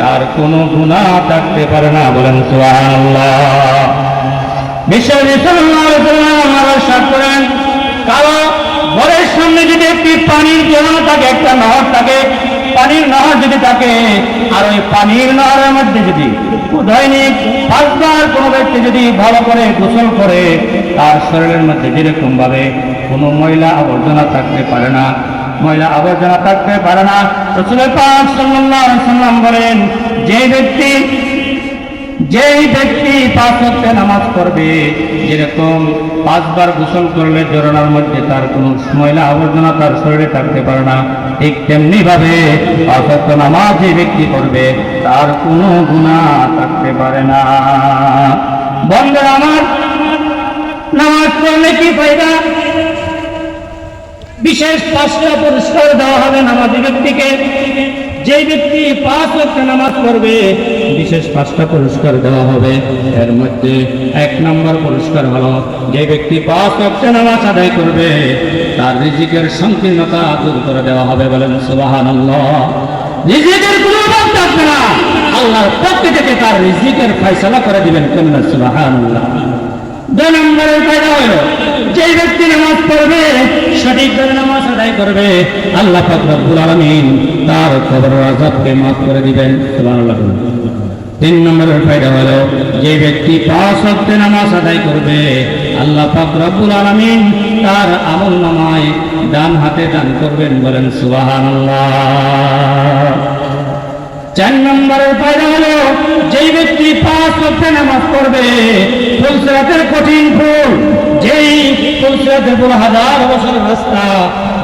তার কোনো গুণা থাকতে পারে না, বলেন করেন কারও সামনে যদি একটি পানির ঝর্ণা থাকে, একটা নহর থাকে, পানির নহর যদি থাকে, আর ওই পানির নহরের মধ্যে যদি দৈনিক পাঁচবার কোনো ব্যক্তি যদি ভালো করে গোসল করে, তার শরীরের মধ্যে যেরকম ভাবে কোনো ময়লা আবর্জনা থাকতে পারে না ময়লা আবর্জনা থাকতে পারে না। সাল্লাম বলেন, যে ব্যক্তি যেই ব্যক্তি পাঁচ ওয়াক্তে নামাজ পড়বে, যেরকম পাঁচবার গোসল করলে জরনার মধ্যে তার কোনো ময়লা আবর্জনা তার শরীরে থাকতে পারে না, ঠিক তেমনি ভাবে পাঁচ ওয়াক্ত নামাজ যে ব্যক্তি পড়বে, তার কোনো গুণা থাকতে পারে না। বন্ধু আমার, নামাজ পড়লে কি ফায়দা? বিশেষ পাঁচটা পুরস্কার দেওয়া হবে নামাজি ব্যক্তিকে। যে ব্যক্তি পাঁচ লক্ষ নামাজ পড়বে, বিশেষ পাঁচটা পুরস্কার দেওয়া হবে। এর মধ্যে এক নম্বর পুরস্কার হলো, যে ব্যক্তি পাঁচ লক্ষ নামাজ আদায় করবে, তার রিজিকের সংকীর্ণতা দূর করে দেওয়া হবে বলেন সুবহানাল্লাহ। রিজিকের কোনো থেকে তার রিজিকের ফয়সালা করে দিবেন কেন সুবহানাল্লাহ। দুই নম্বরের ফায়দা হলো যে ব্যক্তি নামাজ পড়বে সঠিকভাবে নামাজ আদায় করবে, আল্লাহ পাক রব্বুল আলামিন তার কবর আযাবকে মাফ করে দিবেন। সুবহানাল্লাহ। তিন নম্বরের ফায়দা হলো যে ব্যক্তি পাঁচ ওয়াক্তে নামাজ আদায় করবে, আল্লাহ পাক রব্বুল আলামিন তার আমল নামায় ডান হাতে দান করবেন বলেন সুবহানাল্লাহ। চার নম্বরের ফায়দা হলো, যেই ব্যক্তি পাঁচ লক্ষ নামাজ পড়বে, ফুলসরাতের কঠিন ফুল, যেই ফুলসরাতের ফুল হাজার বছর রাস্তা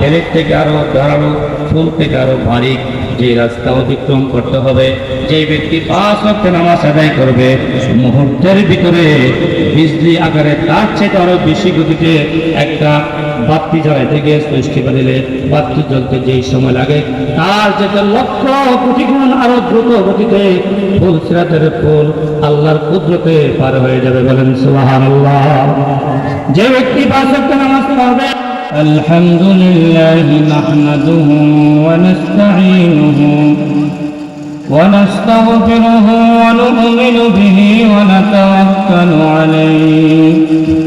বেলের থেকে আরও ধারালো, ফুল থেকে আরও ভারী যে রাস্তা অতিক্রম করতে হবে যে ব্যক্তি পাঁচ লক্ষ নামাজ আদায় করবে, মুহূর্তের ভিতরে বিজলি আকারে তার চেয়ে আরও বেশি গতিতে একটা বাতি জ্বালাইতে গিয়ে সৃষ্টি দিলে বাতি জ্বলতে যেই সময় লাগে তার যেতে লক্ষ কোটি গুণ আরো দ্রুত গতিতে ফুল সিরাতের ফুল আল্লাহর কুদরতে পার হয়ে যাবে বলেন সুবাহান যে ব্যক্তি পাঁচ ওয়াক্ত নামাজ পড়বে الحمد لله نحمده ونستعينه ونستغفره ونؤمن به ونتوكل عليه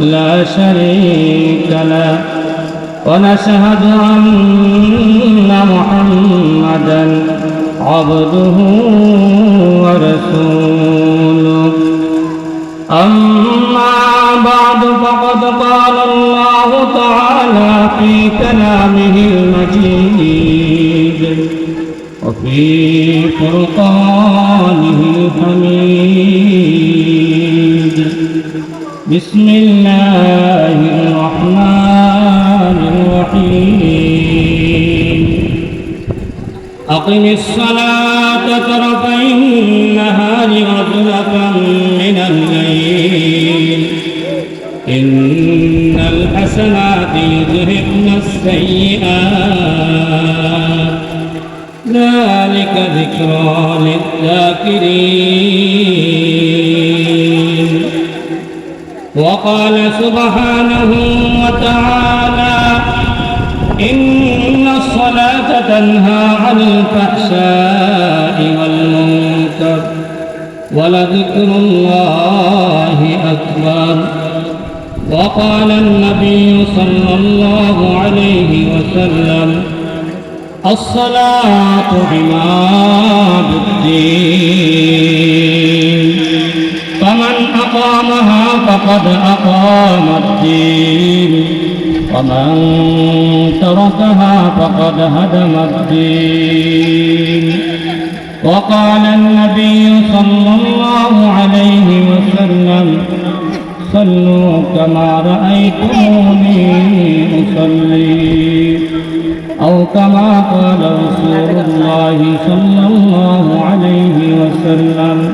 لا شريك له ونشهد أن محمدا عبده ورسوله أما بعد فقد قال الله تعالى في كلامه المجيد وفي فرقانه الحميد بسم الله الرحمن الرحيم. أقم الصلاة طرفي النهار وزلفا من الليل. إن الحسنات يذهبن السيئات. ذلك ذكرى للذاكرين. وقال سبحانه وتعالى إن الصلاة تنهى عن الفحشاء والمنكر ولذكر الله أكبر. وقال النبي صلى الله عليه وسلم الصلاة عماد الدين أقامها فقد أقام الدين. ومن تركها فقد هدم الدين. وقال النبي صلى الله عليه وسلم صلوا كما رأيتموني أصلي. أو كما قال رسول الله صلى الله عليه وسلم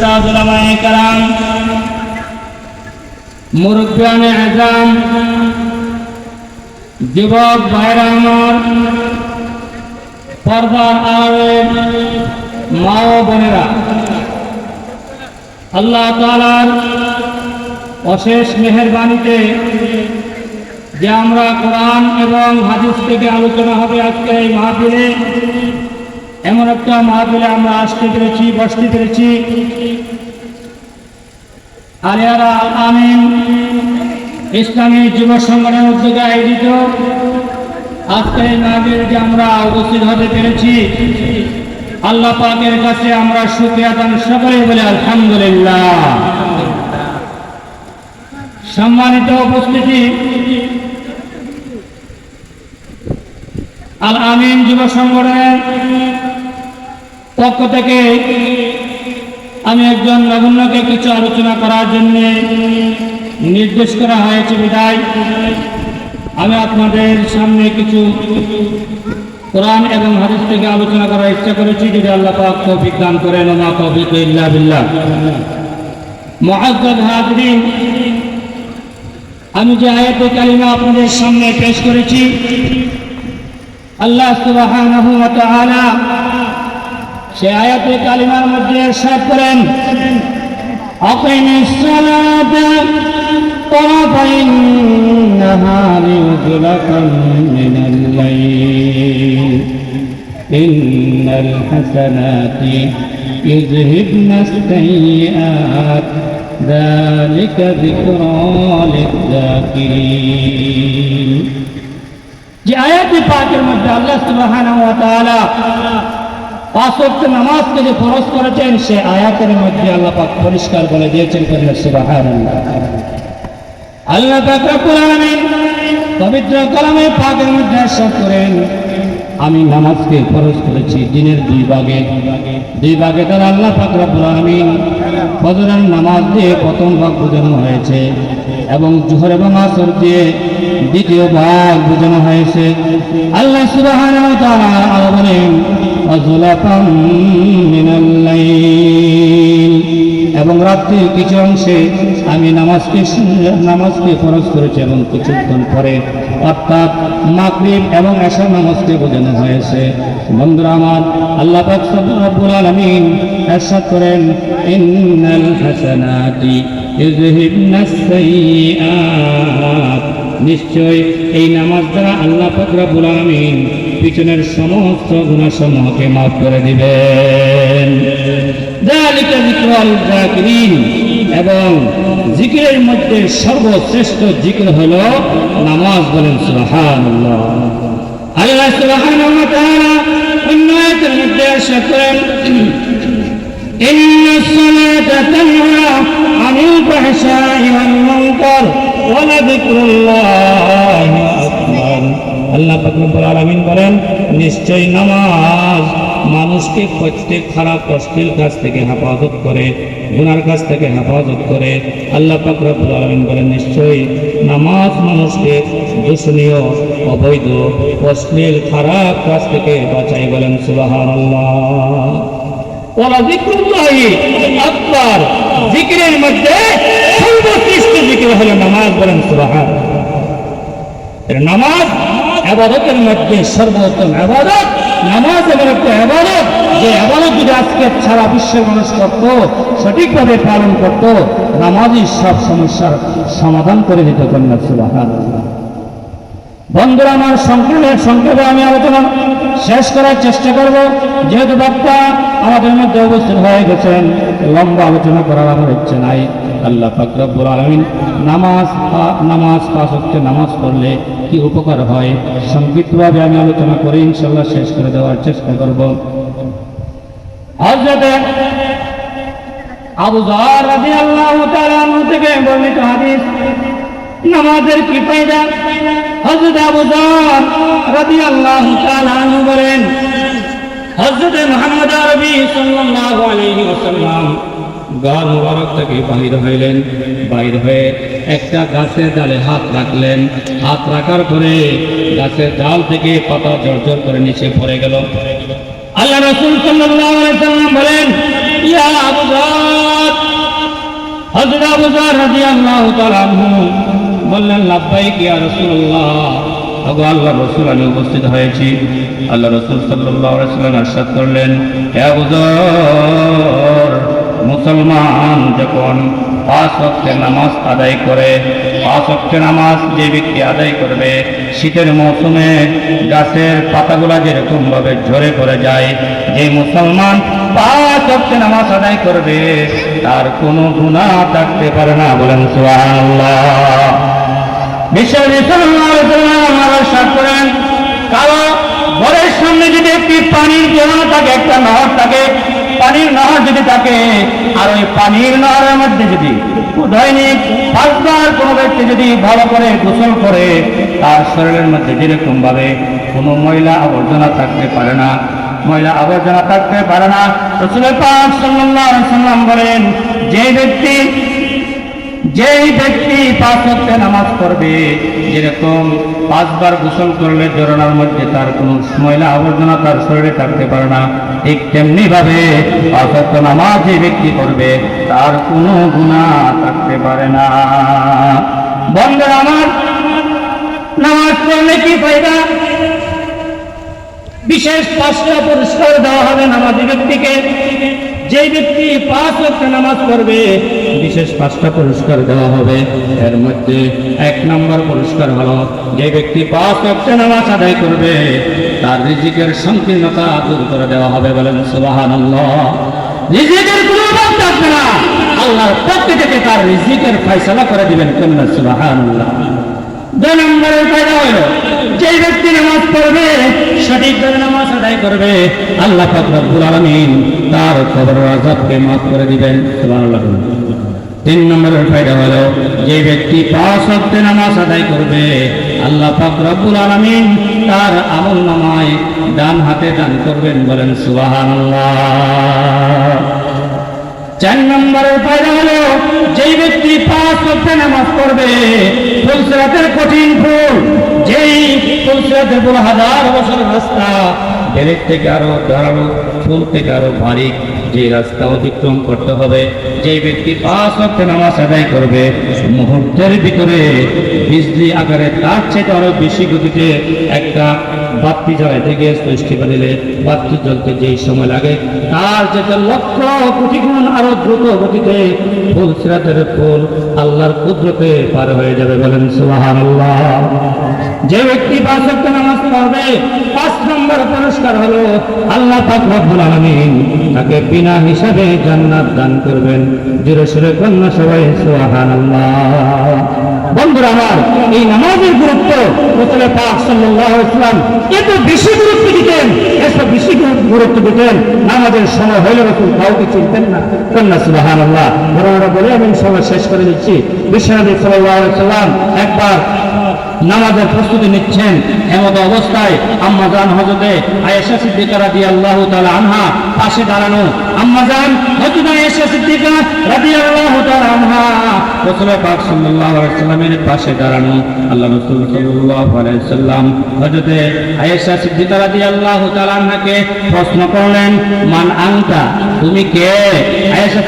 مرتاز علماء کرام মুরব্বিয়ান আজম যুবক ভাইরা আমার পর্দার আড়ের মা ও বোনেরা আল্লাহ তালার অশেষ মেহরবানিতে যে আমরা কোরআন এবং হাদিস থেকে আলোচনা হবে আজকে এই মাহফিলে এমন একটা মাহফিলে আমরা আসতে পেরেছি, বসতে পেরেছি। আলিয়ারা আল আমিন ইসলামী যুব সংগঠনের উদ্যোগে আয়োজিত। আজকে এই মাহফিলে যে আমরা উপস্থিত হতে পেরেছি। আল্লাহ পাকের কাছে আমরা শুক্রিয়া দান সকলে বলে আলহামদুলিল্লাহ। সম্মানিত উপস্থিতি, আল আমিন যুব সংগঠনের পক্ষ থেকে আমি একজন নগণ্যকে কিছু আলোচনা করার জন্য নির্দেশ করা হয়েছে বিদায়। আমি আপনাদের সামনে কিছু কোরআন এবং হাদিস থেকে আলোচনা করার ইচ্ছা করেছি, যদি আল্লাহ পাক তৌফিক দান করেন, ওমা তৌফিক ইল্লা বিল্লাহ। মুআজ্জাদ হাজরিন, আমি যে আয়াতে কালিমা আপনাদের সামনে পেশ করেছি, আল্লাহ সুবহানাহু ওয়া তাআলা সে আয়াতে কালিমার মধ্যে ارشاد করেন أقم الصلاة طرفي النهار وزلفا من الليل إن الحسنات يذهبن السيئات ذلك ذكرى للذاكرين যে আয়াতে পাকের মধ্যে আল্লাহ সুবহানাহু ওয়া তাআলা পাঁচ ওয়াক্ত নামাজকে যে ফরজ করেছেন সে আয়াতের মধ্যে আল্লাহ পাক পরিষ্কার বলে দিয়েছেন করিল সুবহানাল্লাহ আল্লাহ পাক রব্বুল আলামিন পবিত্র কালামে পাকের মধ্যে ارشاد করেন আমি নামাজকে ফরজ করেছি দিনের দুই ভাগে দুই ভাগে তার আল্লাহ পাক রব্বুল আলামিন ফজরের নামাজ দিয়ে প্রথম ভাগ বোঝানো হয়েছে এবং জোহর এবং আসর দিয়ে দ্বিতীয় ভাগ বোঝানো হয়েছে আল্লাহ সুবহানাহু ওয়া তাআলা আরো বলেন অজলাফাম মিনাল লাইল এবং রাত্রির কিছু অংশে আমি নামাজকে নামাজকে ফরজ করেছি এবং কিছুক্ষণ পরে অর্থাৎ মাগরিব এবং এশার নামাজকে বোঝানো হয়েছে বন্ধুরা আমার আল্লাহ পাক রব্বুল আলামিন ارشاد করেন ইন্নাল হাসানাতি ইউযহিবনাস সাইয়্যাত নিশ্চয় এই নামাজ দ্বারা আল্লাহ পাক রব্বুল আলামিন পিছনের সমস্ত গুণাসমূহকে মাফ করে দিবেন যালিকা যিকরুল যাকিরিন এবং জিকিরের মধ্যে সর্বশ্রেষ্ঠ জিকির হলো নামাজ বলেন সুবহানাল্লাহ আল্লাহ সুবহানাহু ওয়া তাআলা অন্য আয়াতের মধ্যে ارشاد করেন إن الصلاة تنهى عن الفحشاء والمنكر ولذكر الله أكبر আল্লাহ নিশ্চয় নামাজ মানুষকে প্রত্যেক খারাপ অশ্লীল কাজ থেকে হেফাজত করে, গুনার কাছ থেকে হেফাজত করে। আল্লাহ পাকুল আলমিন বলেন, নিশ্চয়ই নামাজ মানুষকে দূষণীয়, অবৈধ অশ্লীল খারাপ কাজ থেকে বাঁচাই বলেন সুবাহ ওলা জিক্রুল্লাহি জিকিরের মধ্যে শ্রেষ্ঠ জিকির হলো নামাজ বলেন, সুবাহান। নামাজ আবাদতের মধ্যে সর্বোত্তম আবাদত। নামাজ এমন একটা আবাদত যে আবাদত যদি আজকে সারা বিশ্বের মানুষ করত, সঠিকভাবে পালন করত, নামাজই সব সমস্যার সমাধান করে দিত কন্যা, সুবাহান। বন্ধুরা, আমার সংক্ষেপে সংক্ষেপে আমি আলোচনা শেষ করার চেষ্টা করব। যেহেতু বক্তা আমাদের মধ্যে উপস্থিত হয়ে গেছেন, লম্বা আলোচনা করার আমার ইচ্ছে নাই। আল্লাহ ফাকরাবুল আলমিন নামাজ নামাজ পাঁচ হচ্ছে নামাজ পড়লে কি উপকার হয়? সংক্ষিপ্তভাবে আমি আলোচনা করে ইনশাল্লাহ শেষ করে দেওয়ার চেষ্টা করব। হজরতে নামাজের কি ফায়দা হযরত আবু জার রাদিয়াল্লাহু তাআলা আনহু বলেন হযরত মুহাম্মদ আরবি সাল্লাল্লাহু আলাইহি ওয়াসাল্লাম গার মুবারক থেকে বাহির হইলেন। বাহির হয়ে একটা গাছের ডালে হাত রাখলেন। হাত রাখার পরে গাছের ডাল থেকে পাতা জর্জর করে নিচে পড়ে গেল। আল্লাহ রাসূল সাল্লাম বলেন, ইয়া আবু জার। হযরত আবু রাদিয়াল্লাহু তাআলা বললেন, লাব্বাইক ইয়া রাসূলুল্লাহ। আগো আল্লাহ রসুল, আমি উপস্থিত হয়েছি। আল্লাহ রসুল আলাইহি সাল্লাম আরশাদ করলেন, হে আবু জার। মুসলমান যখন পাঁচ ওয়াক্তের নামাজ আদায় করে, পাঁচ ওয়াক্তের নামাজ যে ব্যক্তি আদায় করবে, শীতের মৌসুমে গাছের পাতাগুলা যেরকম ভাবে ঝরে পড়ে যায়, যে মুসলমান পাঁচ ওয়াক্তের নামাজ আদায় করবে, তার কোনো গুণা থাকতে পারে না বলেন সুবহানাল্লাহ। বিশ্বের করেন, কারও ঘরের সামনে যদি একটি পানির জমা থাকে, একটা নহর থাকে পানির নহর যদি থাকে, আর ওই পানির নহরের মধ্যে যদি দৈনিক পাঁচবার কোনো ব্যক্তি যদি ভালো করে গোসল করে, তার শরীরের মধ্যে যেরকম ভাবে কোনো ময়লা আবর্জনা থাকতে পারে না, ময়লা আবর্জনা থাকতে পারে না, রসুলের পাক সাল্লাম বলেন, যে ব্যক্তি যেই ব্যক্তি পাঁচ ওয়াক্তে নামাজ পড়বে, যেরকম পাঁচবার গোসল করলে জরনার মধ্যে তার কোনো ময়লা আবর্জনা তার শরীরে থাকতে পারে না, ঠিক তেমনি ভাবে পাঁচ ওয়াক্ত নামাজ যে ব্যক্তি করবে তার কোনো গুণা থাকতে পারে না। বন্ধুরা আমার, নামাজ পড়লে কি ফায়দা? বিশেষ পাঁচটা পুরস্কার দেওয়া হবে নামাজি ব্যক্তিকে। যে ব্যক্তি পাঁচ লক্ষ নামাজ পড়বে, বিশেষ পাঁচটা পুরস্কার দেওয়া হবে। এর মধ্যে এক নম্বর পুরস্কার হলো, যে ব্যক্তি পাঁচ লক্ষ নামাজ আদায় করবে, তার রিজিকের সংকীর্ণতা দূর করে দেওয়া হবে বলেন সুবাহান রিজিকের আল্লাহর পক্ষ থেকে তার রিজিকের ফয়সালা করে দিবেন কন্যা সুবাহান দুই নম্বরের ফায়দা হলো যে ব্যক্তি নামাজ পড়বে সঠিকভাবে নামাজ আদায় করবে, আল্লাহ পাক রব্বুল আলামিন তার কবর আযাবকে মাফ করে দিবেন। সুবহানাল্লাহ। তিন নম্বরের ফায়দা হলো যে ব্যক্তি পাঁচ ওয়াক্তে নামাজ আদায় করবে, আল্লাহ পাক রব্বুল আলামিন তার আমল নামায় ডান হাতে দান করবেন বলেন সুবহানাল্লাহ। চার নম্বরের ফায়দা হলো, যেই ব্যক্তি পাঁচ সপ্তাহে নামাজ পড়বে, ফুলসরাতের কঠিন ফুল, যেই ফুলসরাতের ফুল হাজার বছর রাস্তা বেরেক থেকে আরও ধারালো ফুল থেকে আরও ভারী যে রাস্তা অতিক্রম করতে হবে, যেই ব্যক্তি পাঁচ ওয়াক্তে নামাজ আদায় করবে, মুহূর্তের ভিতরে বিজলি আকারে তার চেয়ে আরও বেশি গতিতে একটা বাতি জ্বালাইতে গিয়ে সৃষ্টি দিলে বাতি জ্বলতে যেই সময় লাগে, তার যেতে লক্ষ কোটি গুণ আরও দ্রুত গতিতে ফুল সিরাতের ফুল আল্লাহর কুদরতে পার হয়ে যাবে বলেন সুবাহান যে ব্যক্তি পাঁচ ওয়াক্ত নামাজ পড়বে নম্বর পুরস্কার হলো। আল্লাহ পাক রব্বুল তাকে বিনা হিসাবে জান্নাত দান করবেন। জিরো সুরে কন্যা সবাই সুবহানাল্লাহ। বন্ধুরা আমার এই নামাজের গুরুত্ব রসুল পাক সাল্লাল্লাহু আলাইহি ওয়াসাল্লাম এত বেশি গুরুত্ব দিতেন, এত বেশি গুরুত্ব দিতেন, নামাজের সময় হইলে রসুল কাউকে চিনতেন না কন্যা সুবহানাল্লাহ। ঘটনাটা বলে আমি সময় শেষ করে দিচ্ছি। বিশ্বনবী সাল্লাল্লাহু আলাইহি ওয়াসাল্লাম একবার নামাজের প্রস্তুতি নিচ্ছেন, এমত অবস্থায় আম্মা জান হজরতে আয়েশা সিদ্দিকা আল্লাহ তাআলা আনহা পাশে দাঁড়ানো আম্মা জান, হযরত আয়েশা সিদ্দিকা আল্লাহ তাআলা আনহা রাসূল পাক আলাইহি সাল্লামের পাশে দাঁড়ানো আল্লাহ রসুল সাল্লাম হযরতে আয়েশা সিদ্দিকা রাদিয়াল্লাহু তাআলা আনহাকে প্রশ্ন করলেন, মান আনতা? তুমি কে? আয়েশা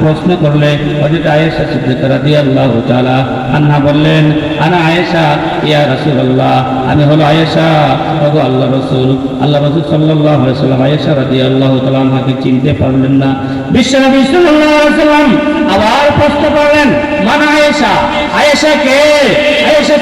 প্রশ্ন করলে আয়েশা বললেন, আনা আয়েশা আমি হলো আয়েশা। আল্লাহ রাসূল আল্লাহ রাসূল সাল্লাম আয়েশা রাদিয়াল্লাহু তাআলা আনহাকে চিনতে পারলেন না। বিশ্বনবী আবার প্রশ্ন করলেন, মান আয়েশা? আয়েশা কে? আয়েশা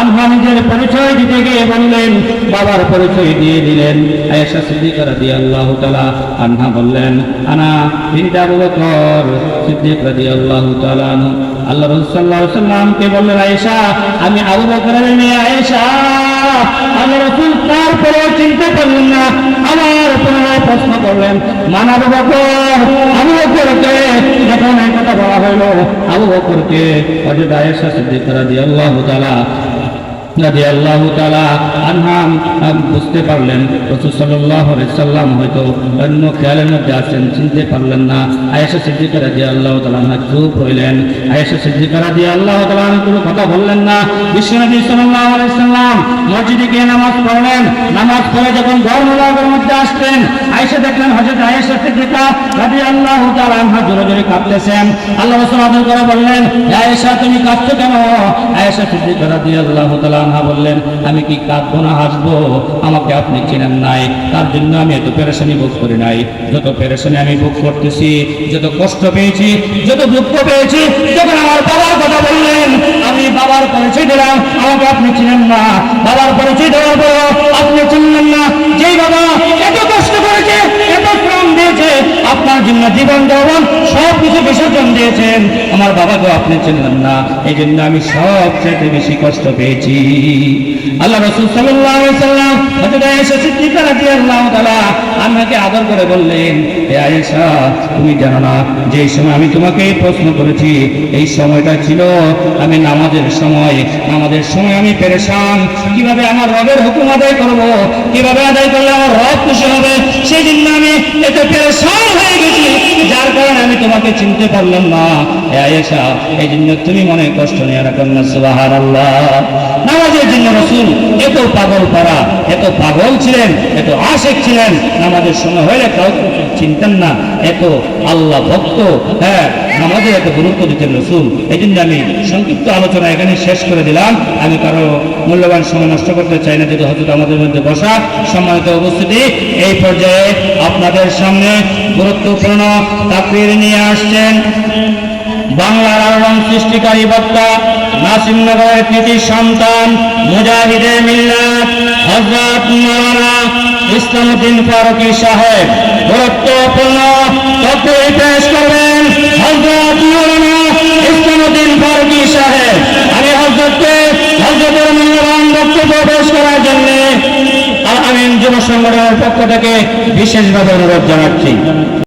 আনহা নিজের পরিচয় দিতে গিয়ে বললেন, বাবার পরিচয় দিয়ে দিলেন। আয়েশা রাদিয়াল্লাহু তাআলা আনহা বললেন, আনা বিনতে আবু বকর সিদ্দিক রাদিয়াল্লাহু তাআলা আনহু। আল্লাহ রাসূল সাল্লাল্লাহু আলাইহি সাল্লামকে বললেন, আয়েশা, আমি আবু বকরের মেয়ে আয়েশা। আল্লাহ রাসূল তারপরেও চিনতে পারলেন না আমার পুনরায় প্রশ্ন করলেন, মান আবু বকর? আবু বকরকে যখন এই কথা বলা হলো আবু বকরকে হযরত আয়েশা সিদ্দিকা রাদিয়াল্লাহু তাআলা বুঝতে পারলেন সাল্লাম হয়তো অন্য খেয়ালের মধ্যে আছেন, চিনতে পারলেন না। আয়েশা সিদ্দিকা রাজি আল্লাহ তালা চুপ রইলেন। আয়েশা সিদ্দিকা রাজি আল্লাহ তালা কোনো কথা বললেন না। বিশ্বনবী সাল্লাহ সাল্লাম মসজিদে গিয়ে নামাজ পড়লেন। নামাজ পড়ে যখন ধর্মলাগের মধ্যে আসতেন, আয়েশা দেখলেন হজরত আয়েশা সিদ্দিকা রাজি আল্লাহ তালা জোরে জোরে কাঁপতেছেন আল্লাহ রসুল আদর করে বললেন, "হে আয়েশা, তুমি কাঁপছো কেন? আয়েশা সিদ্দিকা রাজি আল্লাহ তালা আনহা বললেন, আমি কি কাঁদবো না হাসবো? আমাকে আপনি চেনেন নাই। তার জন্য আমি এত পেরেশানি ভোগ করি নাই। যত পেরেশানি আমি ভোগ করতেছি, যত কষ্ট পেয়েছি, যত দুঃখ পেয়েছি, যখন আমার বাবার কথা বললেন, আমি বাবার পরিচয় দিলাম, আমাকে আপনি চিনেন না। বাবার পরিচয় দেওয়ার পর আপনি চিনলেন না যেই বাবা এত কষ্ট করেছে এত শ্রম দিয়েছে আপনার জন্য জীবন যৌবন সব কিছু বিসর্জন দিয়েছেন। আমার বাবাকেও আপনি চিনলেন না এই জন্য আমি সবচেয়ে বেশি কষ্ট পেয়েছি। আল্লাহ রসুল সাল্লাম আমাকে আদর করে বললেন তুমি জানো না, যে সময় আমি তোমাকে প্রশ্ন করেছি, এই সময়টা ছিল আমি নামাজের সময়। নামাজের সময় আমি পেরেশান। কীভাবে আমার রবের হুকুম আদায় করব? কীভাবে আদায় করলে আমার রব খুশি হবে? সেই জন্য আমি এত পেরেশান হয়ে গেছি। যার কারণে আমি তোমাকে চিনতে পারলাম না। আয়েশা, এই জন্য তুমি মনে কষ্ট নিয়ে রাখেন না, সুবহানাল্লাহ। নামাজের জন্য রসুল এত পাগল পারা এত পাগল ছিলেন, এত আশেক ছিলেন। নামাজের সময় হলে কাউ চিনতেন না। এত আল্লাহ ভক্ত হ্যাঁ নামাজে এত গুরুত্ব দিতেন রসুল। এই জন্য আমি সংক্ষিপ্ত আলোচনা এখানে শেষ করে দিলাম। আমি কারও মূল্যবান সময় নষ্ট করতে চাই না, যেহেতু হয়তো আমাদের মধ্যে বসা সম্মানিত উপস্থিতি, এই পর্যায়ে আপনাদের সামনে গুরুত্বপূর্ণ তাকরির নিয়ে আসছেন। বাংলার আলোড়ন সৃষ্টিকারী বক্তা নাসিমনগরের কৃতি সন্তান মুজাহিদে মিল্লাত হজরত মৌলানা ইসলামউদ্দিন ফারুকী সাহেব। গুরুত্বপূর্ণ তথ্যই পেশ করবেন হজরত মৌলানা ইসলামউদ্দিন ফারুকী সাহেব। আমি হজরতকে হজরতের মূল্যবান বক্তব্য পেশ করার জন্য যুব সংগঠনের পক্ষ থেকে বিশেষভাবে অনুরোধ জানাচ্ছি।